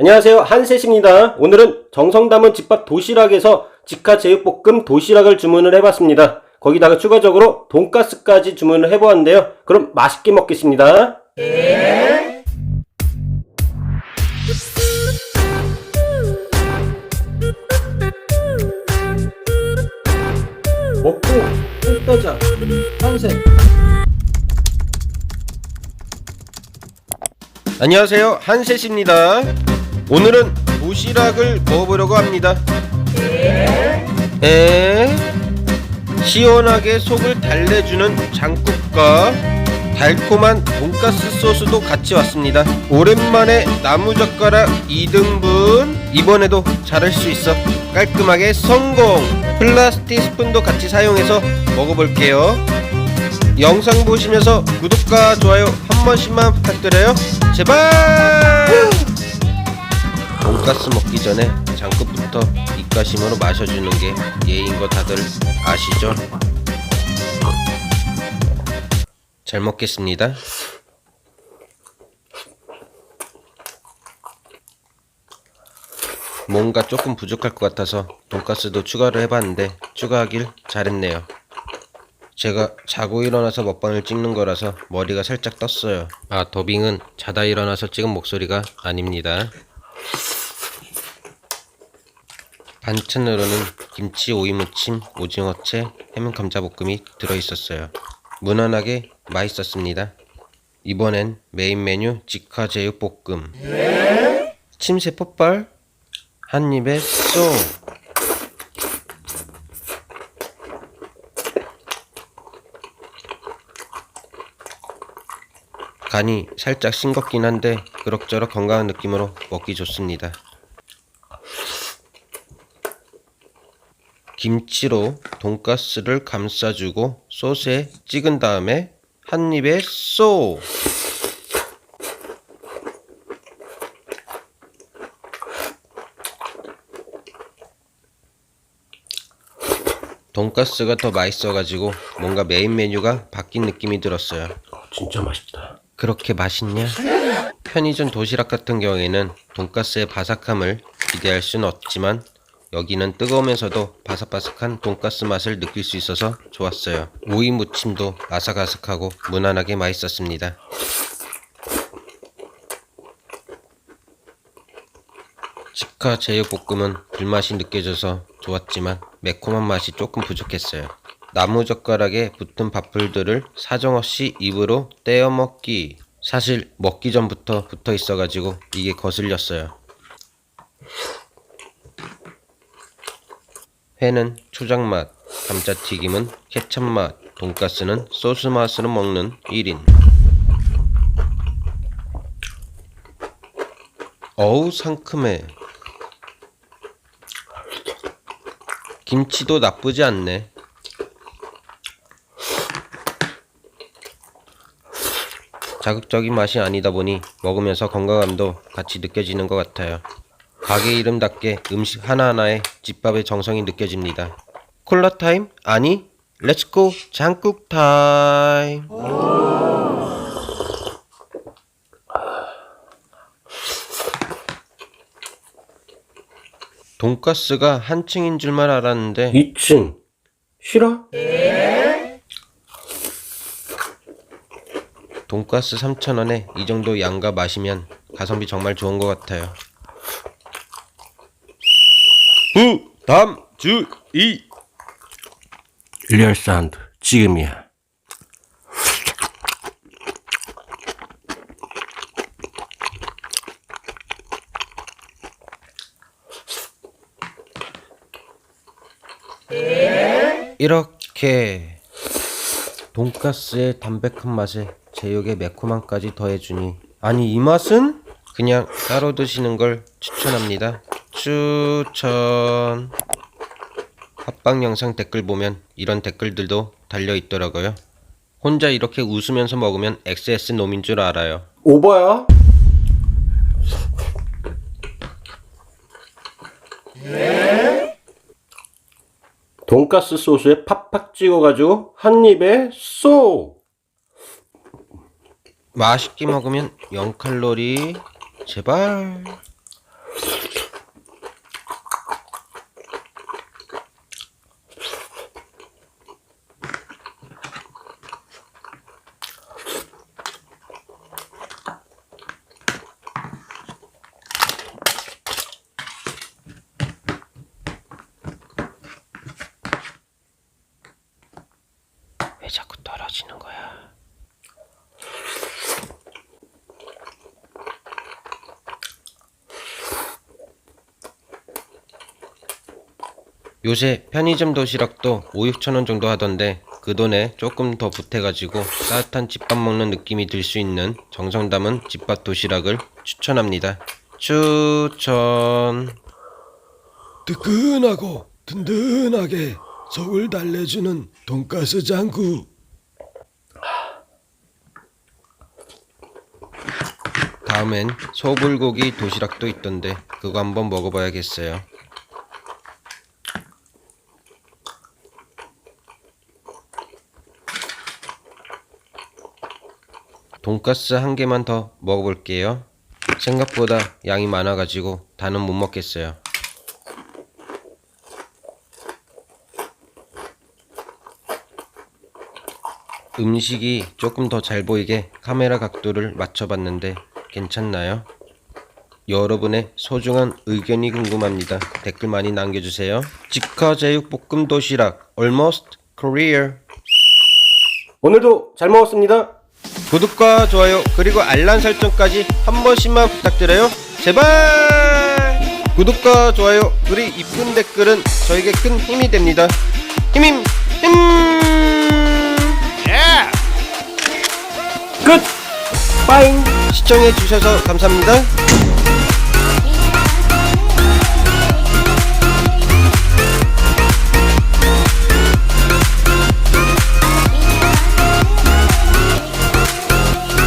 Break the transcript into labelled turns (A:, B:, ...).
A: 안녕하세요. 한셋입니다. 오늘은 정성 담은 집밥 도시락에서 직화 제육볶음 도시락을 주문을 해봤습니다. 거기다가 추가적으로 돈가스까지 주문을 해보았는데요. 그럼 맛있게 먹겠습니다. 먹고 또 떠자. 한셋. 안녕하세요. 한셋입니다. 오늘은 도시락을 먹어보려고 합니다. 에? 시원하게 속을 달래주는 장국과 달콤한 돈가스 소스도 같이 왔습니다. 오랜만에 나무젓가락 2등분 이번에도 잘할 수 있어 깔끔하게 성공 플라스틱 스푼도 같이 사용해서 먹어볼게요. 영상 보시면서 구독과 좋아요 한 번씩만 부탁드려요. 제발! 돈가스 먹기 전에 장급부터 입가심으로 마셔주는 게 예인 거 다들 아시죠? 잘 먹겠습니다. 뭔가 조금 부족할 것 같아서 돈가스도 추가를 해봤는데 추가하길 잘했네요. 제가 자고 일어나서 먹방을 찍는 거라서 머리가 살짝 떴어요. 아, 더빙은 자다 일어나서 찍은 목소리가 아닙니다. 반찬으로는 김치 오이무침, 오징어채, 해물 감자볶음이 들어있었어요. 무난하게 맛있었습니다. 이번엔 메인 메뉴 직화 제육볶음. 침새 폭발 한 입에 쏙. 간이 살짝 싱겁긴 한데 그럭저럭 건강한 느낌으로 먹기 좋습니다. 김치로 돈가스를 감싸주고 소스에 찍은 다음에 한 입에 쏙! 돈가스가 더 맛있어가지고 뭔가 메인 메뉴가 바뀐 느낌이 들었어요.
B: 진짜 맛있다.
A: 그렇게 맛있냐? 편의점 도시락 같은 경우에는 돈가스의 바삭함을 기대할 수는 없지만 여기는 뜨거우면서도 바삭바삭한 돈가스 맛을 느낄 수 있어서 좋았어요. 오이 무침도 아삭아삭하고 무난하게 맛있었습니다. 직화 제육볶음은 불맛이 느껴져서 좋았지만 매콤한 맛이 조금 부족했어요. 나무젓가락에 붙은 밥풀들을 사정없이 입으로 떼어 먹기. 사실 먹기 전부터 붙어 있어가지고 이게 거슬렸어요. 회는 초장 맛, 감자튀김은 케첩 맛, 돈가스는 소스 맛으로 먹는 1인. 어우 상큼해. 김치도 나쁘지 않네. 자극적인 맛이 아니다 보니 먹으면서 건강함도 같이 느껴지는 것 같아요. 가게 이름답게 음식 하나하나에 집밥의 정성이 느껴집니다. 콜라 타임? 아니, 렛츠고 장국 타임. 돈가스가 한 층인 줄만 알았는데
B: 2층. 싫어?
A: 돈가스 3,000원에 이 정도 양과 마시면 가성비 정말 좋은 것 같아요. 주, 이.
B: 리얼 사운드. 지금이야.
A: 이렇게 돈가스의 담백한 맛에 제육의 매콤함까지 더해주니 아니 이 맛은 그냥 따로 드시는 걸 추천합니다. 추천. 합방 영상 댓글 보면 이런 댓글들도 달려 있더라고요. 혼자 이렇게 웃으면서 먹으면 XS 놈인 줄 알아요.
B: 오버야? 돈가스 소스에 팍팍 찍어가지고 한 입에 쏙!
A: 맛있게 먹으면 0칼로리 제발 떨어지는 거야. 요새 편의점 도시락도 5, 6천 원 정도 하던데 그 돈에 조금 더 보태가지고 따뜻한 집밥 먹는 느낌이 들 수 있는 정성 담은 집밥 도시락을 추천합니다. 추천.
C: 뜨끈하고 든든하게 속을 달래주는 돈가스 장구
A: 다음엔 소불고기 도시락도 있던데 그거 한번 먹어봐야겠어요. 돈가스 한 개만 더 먹어볼게요. 생각보다 양이 많아가지고 다는 못 먹겠어요. 음식이 조금 더 잘 보이게 카메라 각도를 맞춰봤는데 괜찮나요? 여러분의 소중한 의견이 궁금합니다. 댓글 많이 남겨주세요. 직화 제육 볶음 도시락 Almost Korea
B: 오늘도 잘 먹었습니다.
A: 구독과 좋아요 그리고 알람 설정까지 한 번씩만 부탁드려요. 제발 구독과 좋아요 그리고 이쁜 댓글은 저에게 큰 힘이 됩니다. 힘힘 힘.
B: 끝! 빠잉!
A: 시청해 주셔서 감사합니다.